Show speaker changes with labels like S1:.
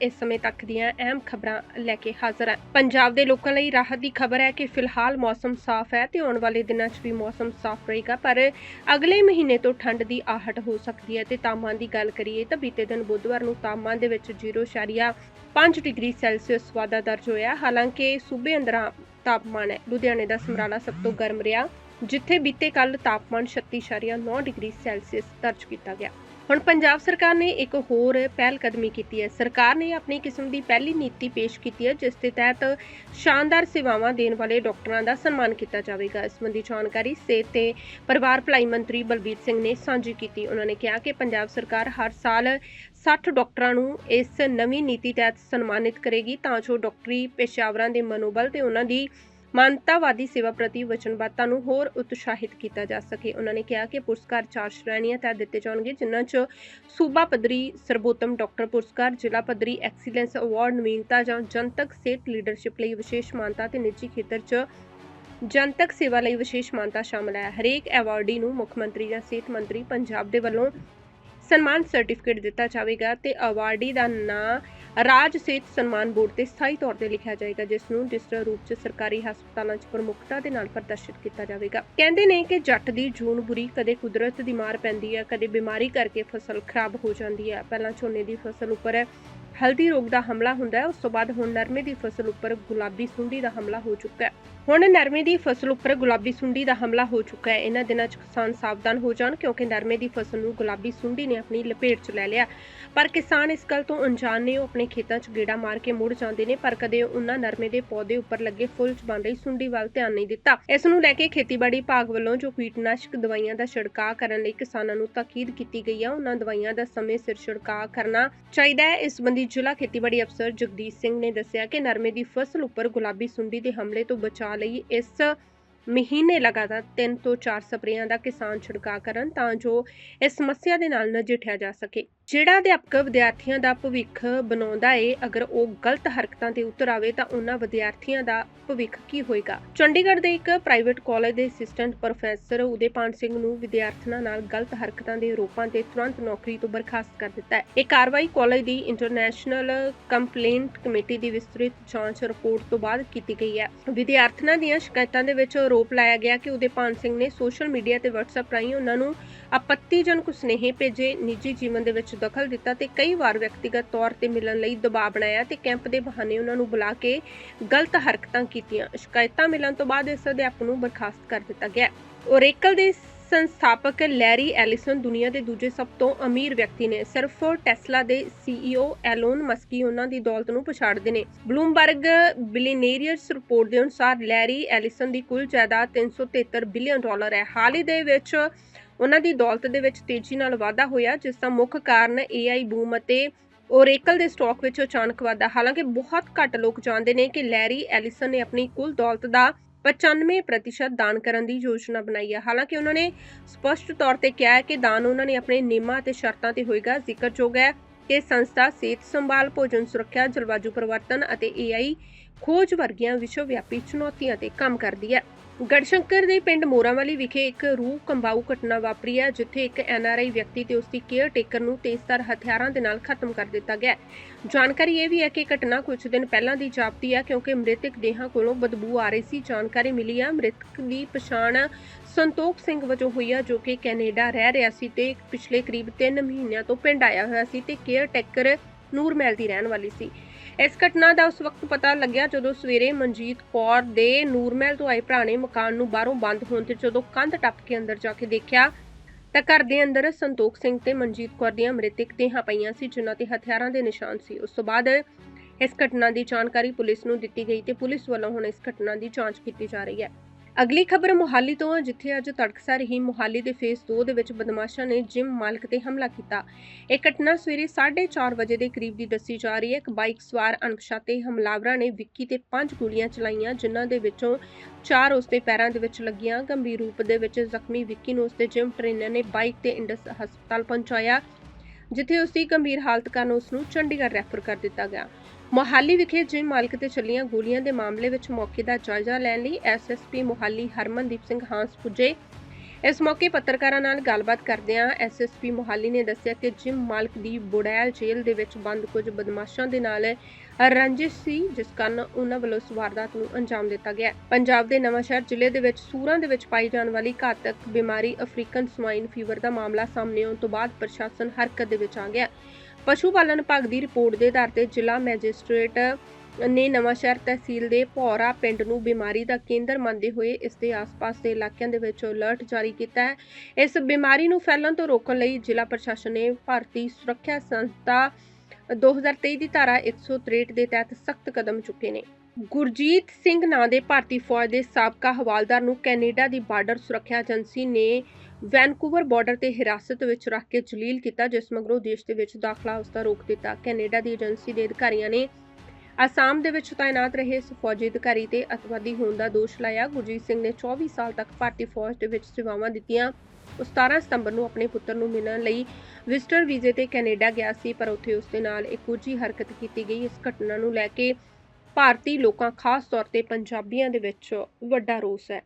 S1: ਇਸ ਸਮੇਂ ਤੱਕ ਦੀਆਂ ਅਹਿਮ ਖਬਰਾਂ ਲੈ ਕੇ ਹਾਜ਼ਰ ਹਾਂ ਪੰਜਾਬ ਦੇ ਲੋਕਾਂ ਲਈ ਰਾਹਤ ਦੀ ਖਬਰ ਹੈ ਕਿ ਫਿਲਹਾਲ ਮੌਸਮ ਸਾਫ਼ ਹੈ ਤੇ ਆਉਣ ਵਾਲੇ ਦਿਨਾਂ 'ਚ ਵੀ ਮੌਸਮ ਸਾਫ਼ ਰਹੇਗਾ, ਪਰ ਅਗਲੇ ਮਹੀਨੇ ਤੋਂ ਠੰਡ ਦੀ ਆਹਟ ਹੋ ਸਕਦੀ ਹੈ ਤੇ ਤਾਪਮਾਨ ਦੀ ਗੱਲ ਕਰੀਏ ਤਾਂ ਬੀਤੇ ਦਿਨ ਬੁੱਧਵਾਰ ਨੂੰ ਤਾਪਮਾਨ ਦੇ ਵਿੱਚ 0.5 ਡਿਗਰੀ ਸੈਲਸੀਅਸ ਵਾਧਾ ਦਰਜ ਹੋਇਆ। ਹਾਲਾਂਕਿ ਸੂਬੇ ਅੰਦਰਾਂ ਤਾਪਮਾਨ ਹੈ। ਲੁਧਿਆਣੇ ਦਾ ਸਮਰਾਲਾ ਸਭ ਤੋਂ ਗਰਮ ਰਿਹਾ, ਜਿੱਥੇ ਬੀਤੇ ਕੱਲ ਤਾਪਮਾਨ 36.9 ਡਿਗਰੀ ਸੈਲਸੀਅਸ ਦਰਜ ਕੀਤਾ ਗਿਆ। ਹੁਣ ਪੰਜਾਬ ਸਰਕਾਰ ਨੇ ਇੱਕ ਹੋਰ ਪਹਿਲ ਕਦਮੀ ਕੀਤੀ ਹੈ। ਸਰਕਾਰ ਨੇ ਆਪਣੀ ਕਿਸਮ ਦੀ ਪਹਿਲੀ ਨੀਤੀ ਪੇਸ਼ ਕੀਤੀ ਹੈ, ਜਿਸ ਦੇ ਤਹਿਤ ਸ਼ਾਨਦਾਰ ਸੇਵਾਵਾਂ ਦੇਣ ਵਾਲੇ ਡਾਕਟਰਾਂ ਦਾ ਸਨਮਾਨ ਕੀਤਾ ਜਾਵੇਗਾ। ਇਸ ਸੰਬੰਧੀ ਜਾਣਕਾਰੀ ਸਿਹਤ ਤੇ ਪਰਿਵਾਰ ਭਲਾਈ ਮੰਤਰੀ ਬਲਬੀਰ ਸਿੰਘ ਨੇ ਸਾਂਝੀ ਕੀਤੀ। ਉਹਨਾਂ ਨੇ ਕਿਹਾ ਕਿ ਪੰਜਾਬ ਸਰਕਾਰ ਹਰ ਸਾਲ 60 ਡਾਕਟਰਾਂ ਨੂੰ ਇਸ ਨਵੀਂ ਨੀਤੀ ਤਹਿਤ ਸਨਮਾਨਿਤ ਕਰੇਗੀ, ਤਾਂ ਜੋ ਡਾਕਟਰੀ ਪੇਸ਼ਾਵਰਾਂ ਦੇ ਮਨੋਬਲ ਤੇ ਉਹਨਾਂ ਦੀ ਮਾਨਤਾਵਾਦੀ ਸੇਵਾ ਪ੍ਰਤੀ ਵਚਨਬੱਧਤਾ ਨੂੰ ਹੋਰ ਉਤਸ਼ਾਹਿਤ ਕੀਤਾ ਜਾ ਸਕੇ। ਉਹਨਾਂ ਨੇ ਕਿਹਾ ਕਿ ਪੁਰਸਕਾਰ ਚਾਰ ਸ਼੍ਰੇਣੀਆਂ ਤਹਿਤ ਦਿੱਤੇ ਜਾਣਗੇ, ਜਿਨ੍ਹਾਂ 'ਚ ਸੂਬਾ ਪੱਧਰੀ ਸਰਬੋਤਮ ਡਾਕਟਰ ਪੁਰਸਕਾਰ, ਜ਼ਿਲ੍ਹਾ ਪੱਧਰੀ ਐਕਸੀਲੈਂਸ ਅਵਾਰਡ, ਨਵੀਨਤਾ ਜਾਂ ਜਨਤਕ ਸਿਹਤ ਲੀਡਰਸ਼ਿਪ ਲਈ ਵਿਸ਼ੇਸ਼ ਮਾਨਤਾ ਤੇ ਨਿੱਜੀ ਖੇਤਰ 'ਚ ਜਨਤਕ ਸੇਵਾ ਲਈ ਵਿਸ਼ੇਸ਼ ਮਾਨਤਾ ਸ਼ਾਮਲ ਹੈ। ਹਰੇਕ ਐਵਾਰਡੀ ਨੂੰ ਮੁੱਖ ਮੰਤਰੀ ਜਾਂ ਸਿਹਤ ਮੰਤਰੀ ਪੰਜਾਬ ਦੇ ਵੱਲੋਂ ਸਨਮਾਨ ਸਰਟੀਫਿਕੇਟ ਦਿੱਤਾ ਜਾਵੇਗਾ ਤੇ ਅਵਾਰਡੀ ਦਾ ਨਾਂ ਰਾਜ ਸਿਹਤ ਸਨਮਾਨ ਬੋਰਡ ਤੇ ਸਥਾਈ ਤੌਰ ਤੇ ਲਿਖਿਆ ਜਾਏਗਾ, ਜਿਸ ਨੂੰ ਡਿਜੀਟਲ ਰੂਪ 'ਚ ਸਰਕਾਰੀ ਹਸਪਤਾਲਾਂ 'ਚ ਪ੍ਰਮੁੱਖਤਾ ਦੇ ਨਾਲ ਪ੍ਰਦਰਸ਼ਿਤ ਕੀਤਾ ਜਾਵੇਗਾ। ਕਹਿੰਦੇ ਨੇ ਕਿ ਜੱਟ ਦੀ ਜੂਨ ਬੁਰੀ ਕਦੇ ਕੁਦਰਤ ਦੀ ਮਾਰ ਪੈਂਦੀ ਹੈ, ਕਦੇ ਬਿਮਾਰੀ ਕਰਕੇ ਫਸਲ ਖਰਾਬ ਹੋ ਜਾਂਦੀ ਹੈ। ਪਹਿਲਾਂ ਝੋਨੇ ਦੀ ਫਸਲ ਉੱਪਰ ਹਲਦੀ ਰੋਗ ਦਾ ਹਮਲਾ ਹੁੰਦਾ ਹੈ। ਉਸ ਤੋਂ ਬਾਅਦ ਹੁਣ ਨਰਮੇ ਦੀ ਫਸਲ ਉੱਪਰ ਗੁਲਾਬੀ ਸੁੰਡੀ ਦਾ ਹਮਲਾ ਹੋ ਚੁੱਕਾ ਹੈ। ਹੁਣ ਨਰਮੇ ਦੀ ਫਸਲ ਉੱਪਰ ਗੁਲਾਬੀ ਸੁੰਡੀ ਦਾ ਹਮਲਾ ਹੋ ਚੁੱਕਾ ਹੈ। ਇਹਨਾਂ ਦਿਨਾਂ 'ਚ ਕਿਸਾਨ ਸਾਵਧਾਨ ਹੋ ਜਾਣ ਕਿਉਂਕਿ ਨਰਮੇ ਦੀ ਫਸਲ ਨੂੰ ਗੁਲਾਬੀ ਸੁੰਡੀ ਨੇ ਆਪਣੀ ਲਪੇਟ 'ਚ ਲੈ ਲਿਆ। ਪਰ ਕਿਸਾਨ ਇਸ ਗੱਲ ਤੋਂ ਅਣਜਾਣ ਨੇ, ਉਹ ਆਪਣੇ ਖੇਤਾਂ 'ਚ ਗੇੜਾ ਮਾਰ ਕੇ ਮੁੜ ਜਾਂਦੇ ਨੇ, ਪਰ ਕਦੇ ਉਹਨਾਂ ਨਰਮੇ ਦੇ ਪੌਦੇ ਉੱਪਰ ਲੱਗੇ ਫੁੱਲ 'ਚ ਬਣ ਰਹੀ ਸੁੰਡੀ ਵੱਲ ਧਿਆਨ ਨਹੀਂ ਦਿੱਤਾ। ਇਸ ਨੂੰ ਲੈ ਕੇ ਖੇਤੀਬਾੜੀ ਵਿਭਾਗ ਵੱਲੋਂ ਜੋ ਕੀਟਨਾਸ਼ਕ ਦਵਾਈਆਂ ਦਾ ਛਿੜਕਾਅ ਕਰਨ ਲਈ ਕਿਸਾਨਾਂ ਨੂੰ ਤਾਕੀਦ ਕੀਤੀ ਗਈ ਹੈ ਉਹਨਾਂ ਦਵਾਈਆਂ ਦਾ ਸਮੇਂ ਸਿਰ ਛਿੜਕਾਅ ਕਰਨਾ ਚਾਹੀਦਾ ਹੈ। ਇਸ ਸੰਬੰਧੀ ਜ਼ਿਲ੍ਹਾ ਖੇਤੀਬਾੜੀ ਅਫਸਰ ਜਗਦੀਸ਼ ਸਿੰਘ ਨੇ ਦੱਸਿਆ ਕਿ ਨਰਮੇ ਦੀ ਫਸਲ ਉੱਪਰ ਗੁਲਾਬੀ ਸੁੰਡੀ ਦੇ ਹਮਲੇ ਤੋਂ ਬਚਾਅ ਲਈ ਇਸ ਮਹੀਨੇ ਲਗਾਤਾਰ 3 ਤੋਂ 4 ਸਪਰੇਆਂ ਦਾ ਕਿਸਾਨ ਛਿੜਕਾਅ ਕਰਨ ਤਾਂ ਜੋ ਇਸ ਸਮੱਸਿਆ ਦੇ ਨਾਲ ਨਜਿੱਠਿਆ ਜਾ ਸਕੇ। ਜਿਹੜਾ ਅਧਿਆਪਕ ਵਿਦਿਆਰਥੀਆਂ ਦਾ ਭਵਿੱਖ ਬਣਾਉਂਦਾ ਏ, ਅਗਰ ਉਹ ਗਲਤ ਹਰਕਤਾਂ ਤੇ ਉਤਰ ਆਵੇ ਤਾਂ ਉਹਨਾਂ ਵਿਦਿਆਰਥੀਆਂ ਦਾ ਭਵਿੱਖ ਕੀ ਹੋਏਗਾ? ਚੰਡੀਗੜ੍ਹ ਦੇ ਇੱਕ ਪ੍ਰਾਈਵੇਟ ਕਾਲਜ ਦੇ ਅਸਿਸਟੈਂਟ ਪ੍ਰੋਫੈਸਰ ਉਦੇਪਾਨ ਸਿੰਘ ਨੂੰ ਵਿਦਿਆਰਥੀਆਂ ਨਾਲ ਗਲਤ ਹਰਕਤਾਂ ਦੇ ਆਰੋਪਾਂ ਤੇ ਤੁਰੰਤ ਨੌਕਰੀ ਤੋਂ ਬਰਖਾਸਤ ਕਰ ਦਿੱਤਾ ਹੈ। ਇਹ ਕਾਰਵਾਈ ਕਾਲਜ ਦੀ ਇੰਟਰਨੈਸ਼ਨਲ ਕੰਪਲੇਂਟ ਕਮੇਟੀ ਦੀ ਵਿਸਤ੍ਰਿਤ ਜਾਂਚ ਰਿਪੋਰਟ ਤੋਂ ਬਾਅਦ ਕੀਤੀ ਗਈ ਹੈ। ਵਿਦਿਆਰਥੀਆਂ ਦੀਆਂ ਸ਼ਿਕਾਇਤਾਂ ਦੇ ਵਿੱਚ ਆਰੋਪ ਲਾਇਆ ਗਿਆ ਕਿ ਉਦੇਪਾਨ ਸਿੰਘ ਨੇ ਸੋਸ਼ਲ ਮੀਡੀਆ ਤੇ WhatsApp ਰਾਹੀਂ ਉਹਨਾਂ ਨੂੰ ਆਪੱਤੀਜਨਕ ਸੁਨੇਹੇ ਭੇਜੇ, ਨਿੱਜੀ ਜੀਵਨ ਦੇ ਵਿੱਚ ਦਖਲ ਦਿੱਤਾ ਤੇ ਕਈ ਵਾਰ ਵਿਅਕਤੀਗਤ ਤੌਰ ਤੇ ਮਿਲਣ ਲਈ ਦਬਾਅ ਬਣਾਇਆ ਤੇ ਕੈਂਪ ਦੇ ਬਹਾਨੇ ਉਹਨਾਂ ਨੂੰ ਬੁਲਾ ਕੇ ਗਲਤ ਹਰਕਤਾਂ ਕੀਤੀਆਂ। ਸ਼ਿਕਾਇਤਾਂ ਮਿਲਣ ਤੋਂ ਬਾਅਦ ਇਸ ਅਧਿਆਪਕ ਨੂੰ ਬਰਖਾਸਤ ਕਰ ਦਿੱਤਾ ਗਿਆ। ਓਰੇਕਲ ਦੇ ਸੰਸਥਾਪਕ ਲੈਰੀ ਐਲਿਸਨ ਦੁਨੀਆ ਦੇ ਦੂਜੇ ਸਭ ਤੋਂ ਅਮੀਰ ਵਿਅਕਤੀ ਨੇ ਸਿਰਫ ਟੈਸਲਾ ਦੇ ਸੀਈਓ ਐਲੋਨ ਮਸਕੀ ਉਹਨਾਂ ਦੀ ਦੌਲਤ ਨੂੰ ਪਛਾੜਦੇ ਨੇ। ਬਲੂਮਬਰਗ ਬਿਲੀਨੀਅਰਸ ਰਿਪੋਰਟ ਦੇ ਅਨੁਸਾਰ ਲੈਰੀ ਐਲਿਸਨ ਦੀ ਕੁੱਲ ਜਾਇਦਾਦ 373 ਬਿਲੀਅਨ ਡਾਲਰ ਹੈ। ਹਾਲ ਹੀ ਦੇ ਵਿੱਚ ਉਹਨਾਂ ਦੀ ਦੌਲਤ ਦੇ ਵਿੱਚ ਤੇਜ਼ੀ ਨਾਲ ਵਾਧਾ ਹੋਇਆ, ਜਿਸ ਦਾ ਮੁੱਖ ਕਾਰਨ AI ਬੂਮ ਅਤੇ ਓਰੇਕਲ ਦੇ ਸਟਾਕ ਵਿੱਚ ਅਚਾਨਕ ਵਾਧਾ। ਹਾਲਾਂਕਿ ਬਹੁਤ ਘੱਟ ਲੋਕ ਜਾਣਦੇ ਨੇ ਕਿ ਲੈਰੀ ਐਲਿਸਨ ਨੇ ਆਪਣੀ ਕੁੱਲ ਦੌਲਤ ਦਾ 95% ਦਾਨ ਕਰਨ ਦੀ ਯੋਜਨਾ ਬਣਾਈ ਹੈ। ਹਾਲਾਂਕਿ ਉਹਨਾਂ ਨੇ ਸਪਸ਼ਟ ਤੌਰ ਤੇ ਕਿਹਾ ਹੈ ਕਿ ਦਾਨ ਉਹਨਾਂ ਨੇ ਆਪਣੇ ਨਿਯਮਾਂ ਅਤੇ ਸ਼ਰਤਾਂ ਤੇ ਹੋਏਗਾ। ਜ਼ਿਕਰਯੋਗ ਹੈ ਕਿ ਸੰਸਥਾ ਸਿਹਤ ਸੰਭਾਲ, ਭੋਜਨ ਸੁਰੱਖਿਆ, ਜਲਵਾਯੂ ਪਰਿਵਰਤਨ ਅਤੇ AI ਖੋਜ ਵਰਗੀਆਂ ਵਿਸ਼ਵ ਵਿਆਪੀ ਚੁਣੌਤੀਆਂ ਤੇ ਕੰਮ ਕਰਦੀ ਹੈ। ਗੜਸ਼ੰਕਰ ਦੇ ਪਿੰਡ ਮੋਰਾਵਾਲੀ ਵਿਖੇ ਇੱਕ ਰੂਹ ਕੰਬਾਊ ਘਟਨਾ ਵਾਪਰੀ ਹੈ, ਜਿੱਥੇ ਇੱਕ ਐਨਆਰਆਈ ਵਿਅਕਤੀ ਤੇ ਉਸਦੀ ਕੇਅਰ ਟੇਕਰ ਨੂੰ ਤੇਜ਼ਧਾਰ ਹਥਿਆਰਾਂ ਦੇ ਨਾਲ ਖਤਮ ਕਰ ਦਿੱਤਾ ਗਿਆ ਜਾਣਕਾਰੀ ਇਹ ਵੀ ਹੈ ਕਿ ਘਟਨਾ ਕੁਝ ਦਿਨ ਪਹਿਲਾਂ ਦੀ ਜਾਪਦੀ ਹੈ, ਕਿਉਂਕਿ ਮ੍ਰਿਤਕ ਦੇਹਾਂ ਕੋਲੋਂ ਬਦਬੂ ਆ ਰਹੀ ਸੀ। ਜਾਣਕਾਰੀ ਮਿਲੀ ਹੈ, ਮ੍ਰਿਤਕ ਦੀ ਪਛਾਣ ਸੰਤੋਖ ਸਿੰਘ ਵਜੋਂ ਹੋਈ ਹੈ, ਜੋ ਕਿ ਕੈਨੇਡਾ ਰਹਿ ਰਿਹਾ ਸੀ ਤੇ ਪਿਛਲੇ ਕਰੀਬ 3 ਮਹੀਨਿਆਂ ਤੋਂ ਪਿੰਡ ਆਇਆ ਹੋਇਆ ਸੀ ਤੇ ਕੇਅਰ ਟੇਕਰ ਨੂਰਮਹਿਲ ਦੀ ਰਹਿਣ ਵਾਲੀ ਸੀ। ਇਸ ਘਟਨਾ ਦਾ ਉਸ ਵਕਤ ਪਤਾ ਲੱਗਿਆ ਜਦੋਂ ਸਵੇਰੇ ਮਨਜੀਤ ਕੌਰ ਦੇ ਨੂਰਮਹਿਲ ਤੋਂ ਆਏ ਭਰਾ ਮਕਾਨ ਨੂੰ ਬਾਹਰੋਂ ਬੰਦ ਹੋਣ ਤੇ ਜਦੋਂ ਕੰਧ ਟੱਪ ਕੇ ਅੰਦਰ ਜਾ ਕੇ ਦੇਖਿਆ, ਤਾਂ ਘਰ ਦੇ ਅੰਦਰ ਸੰਤੋਖ ਸਿੰਘ ਤੇ ਮਨਜੀਤ ਕੌਰ ਦੀਆਂ ਮ੍ਰਿਤਕ ਦੇਹਾਂ ਪਈਆਂ ਸੀ, ਜਿਨ੍ਹਾਂ ਤੇ ਹਥਿਆਰਾਂ ਦੇ ਨਿਸ਼ਾਨ ਸੀ। ਉਸ ਤੋਂ ਬਾਅਦ ਇਸ ਘਟਨਾ ਦੀ ਜਾਣਕਾਰੀ ਪੁਲਿਸ ਨੂੰ ਦਿੱਤੀ ਗਈ ਤੇ ਪੁਲਿਸ ਵੱਲੋਂ ਹੁਣ ਇਸ ਘਟਨਾ ਦੀ ਜਾਂਚ ਕੀਤੀ ਜਾ ਰਹੀ ਹੈ। ਅਗਲੀ ਖਬਰ ਮੁਹਾਲੀ ਤੋਂ ਹੈ ਜਿੱਥੇ ਅੱਜ ਤੜਕਸਾਰ ਹੀ ਮੁਹਾਲੀ ਦੇ ਫੇਸ 2 ਦੇ ਵਿੱਚ ਬਦਮਾਸ਼ਾਂ ਨੇ ਜਿਮ ਮਾਲਕ ਤੇ ਹਮਲਾ ਕੀਤਾ। ਇਹ ਘਟਨਾ ਸਵੇਰੇ 4:30 ਵਜੇ ਦੇ ਕਰੀਬ ਦੀ ਦੱਸੀ ਜਾ ਰਹੀ ਹੈ। ਇੱਕ ਬਾਈਕ ਸਵਾਰ ਅਣਪਛਾਤੇ ਹਮਲਾਵਰਾਂ ਨੇ ਵਿੱਕੀ ਤੇ ਪੰਜ ਗੋਲੀਆਂ ਚਲਾਈਆਂ, ਜਿਨ੍ਹਾਂ ਦੇ ਵਿੱਚੋਂ ਚਾਰ ਉਸਦੇ ਪੈਰਾਂ ਦੇ ਵਿੱਚ ਲੱਗੀਆਂ। ਗੰਭੀਰ ਰੂਪ ਦੇ ਵਿੱਚ ਜ਼ਖਮੀ ਵਿੱਕੀ ਨੂੰ ਉਸਦੇ ਜਿਮ ਟ੍ਰੇਨਰ ਨੇ ਬਾਈਕ ਤੇ ਇੰਡਸ ਹਸਪਤਾਲ ਪਹੁੰਚਾਇਆ, ਜਿੱਥੇ ਉਸ ਦੀ ਗੰਭੀਰ ਹਾਲਤ ਕਾਰਨ ਉਸ ਨੂੰ ਚੰਡੀਗੜ੍ਹ ਰੈਫਰ ਕਰ ਦਿੱਤਾ ਗਿਆ। ਮੋਹਾਲੀ ਵਿਖੇ ਜਿਮ ਮਾਲਕ ਤੇ ਚੱਲੀਆਂ ਗੋਲੀਆਂ ਦੇ ਮਾਮਲੇ ਵਿੱਚ ਮੌਕੇ ਦਾ ਜਾਇਜ਼ਾ ਲੈਣ ਲਈ ਐਸਐਸਪੀ ਮੋਹਾਲੀ ਹਰਮਨਦੀਪ ਸਿੰਘ ਹਾਂਸ ਪੁੱਜੇ। ਇਸ ਮੌਕੇ ਪੱਤਰਕਾਰਾਂ ਨਾਲ ਗੱਲਬਾਤ ਕਰਦਿਆਂ ਐਸਐਸਪੀ ਮੁਹਾਲੀ ਨੇ ਦੱਸਿਆ ਕਿ ਜਿਮ ਮਾਲਕ ਦੀ ਬੁੜੈਲ ਜੇਲ੍ਹ ਦੇ ਵਿੱਚ ਬੰਦ ਕੁਝ ਬਦਮਾਸ਼ਾਂ ਦੇ ਨਾਲ ਰੰਜਿਸ਼ ਸੀ, ਜਿਸ ਕਾਰਨ ਉਹਨਾਂ ਵੱਲੋਂ ਇਸ ਵਾਰਦਾਤ ਨੂੰ ਅੰਜਾਮ ਦਿੱਤਾ ਗਿਆ। ਪੰਜਾਬ ਦੇ ਨਵਾਂਸ਼ਹਿਰ ਜ਼ਿਲ੍ਹੇ ਦੇ ਵਿੱਚ ਸੂਰਾਂ ਦੇ ਵਿੱਚ ਪਾਈ ਜਾਣ ਵਾਲੀ ਘਾਤਕ ਬਿਮਾਰੀ ਅਫਰੀਕਨ ਸਵਾਈਨ ਫੀਵਰ ਦਾ ਮਾਮਲਾ ਸਾਹਮਣੇ ਆਉਣ ਤੋਂ ਬਾਅਦ ਪ੍ਰਸ਼ਾਸਨ ਹਰਕਤ ਦੇ ਵਿੱਚ ਆ ਗਿਆ। ਪਸ਼ੂ ਪਾਲਣ ਵਿਭਾਗ ਦੀ ਰਿਪੋਰਟ ਦੇ ਆਧਾਰ ਤੇ ਜ਼ਿਲ੍ਹਾ ਮੈਜਿਸਟ੍ਰੇਟ ਨੇ ਨਵਾਂਸ਼ਹਿਰ ਤਹਿਸੀਲ ਦੇ ਭੌਰਾ ਪਿੰਡ ਨੂੰ ਬਿਮਾਰੀ ਦਾ ਕੇਂਦਰ ਮੰਨਦੇ ਹੋਏ ਇਸ ਦੇ ਆਸ-ਪਾਸ ਦੇ ਇਲਾਕਿਆਂ ਦੇ ਵਿੱਚ ਅਲਰਟ ਜਾਰੀ ਕੀਤਾ ਹੈ। ਇਸ ਬਿਮਾਰੀ ਨੂੰ ਫੈਲਣ ਤੋਂ ਰੋਕਣ ਲਈ ਜ਼ਿਲ੍ਹਾ ਪ੍ਰਸ਼ਾਸਨ ਨੇ ਭਾਰਤੀ ਸੁਰੱਖਿਆ ਸੰਸਥਾ 2023 ਦੀ ਧਾਰਾ 163 ਦੇ ਤਹਿਤ ਸਖਤ ਕਦਮ ਚੁੱਕੇ ਨੇ। ਗੁਰਜੀਤ ਸਿੰਘ ਨਾਂ ਦੇ ਭਾਰਤੀ ਫੌਜ ਦੇ ਸਾਬਕਾ ਹਵਾਲਦਾਰ ਨੂੰ ਕੈਨੇਡਾ ਦੀ ਬਾਰਡਰ ਸੁਰੱਖਿਆ ਏਜੰਸੀ ਨੇ ਵੈਨਕੂਵਰ ਬਾਰਡਰ ਤੇ ਹਿਰਾਸਤ ਵਿੱਚ ਰੱਖ ਕੇ ਜਲੀਲ ਕੀਤਾ, ਜਿਸ ਮਗਰੋਂ ਦੇਸ਼ ਦੇ ਵਿੱਚ ਦਾਖਲਾ ਉਸ ਦਾ ਰੋਕ ਦਿੱਤਾ। ਕੈਨੇਡਾ ਦੀ ਏਜੰਸੀ ਦੇ ਅਧਿਕਾਰੀਆਂ ਨੇ ਅਸਾਮ ਦੇ ਵਿੱਚ ਤਾਇਨਾਤ ਰਹੇ ਇਸ ਫੌਜੀ ਅਧਿਕਾਰੀ ਤੇ ਅਤਵਾਦੀ ਹੋਣ ਦਾ ਦੋਸ਼ ਲਾਇਆ। ਗੁਰਜੀਤ ਸਿੰਘ ਨੇ 24 ਸਾਲ ਤੱਕ ਭਾਰਤੀ ਫੌਜ ਦੇ ਵਿੱਚ ਸੇਵਾਵਾਂ ਦਿੱਤੀਆਂ। ਉਹ 17 ਸਤੰਬਰ ਨੂੰ ਆਪਣੇ ਪੁੱਤਰ ਨੂੰ ਮਿਲਣ ਲਈ ਵਿਜ਼ਟਰ ਵੀਜ਼ੇ ਤੇ ਕੈਨੇਡਾ ਗਿਆ ਸੀ, ਪਰ ਉੱਥੇ ਉਸ ਦੇ ਨਾਲ ਇੱਕ ਉੱਚੀ ਹਰਕਤ ਕੀਤੀ ਗਈ। ਇਸ ਘਟਨਾ ਨੂੰ ਲੈ ਕੇ ਭਾਰਤੀ ਲੋਕਾਂ, ਖਾਸ ਤੌਰ ਤੇ ਪੰਜਾਬੀਆਂ ਦੇ ਵਿੱਚ ਵੱਡਾ ਰੋਸ ਹੈ।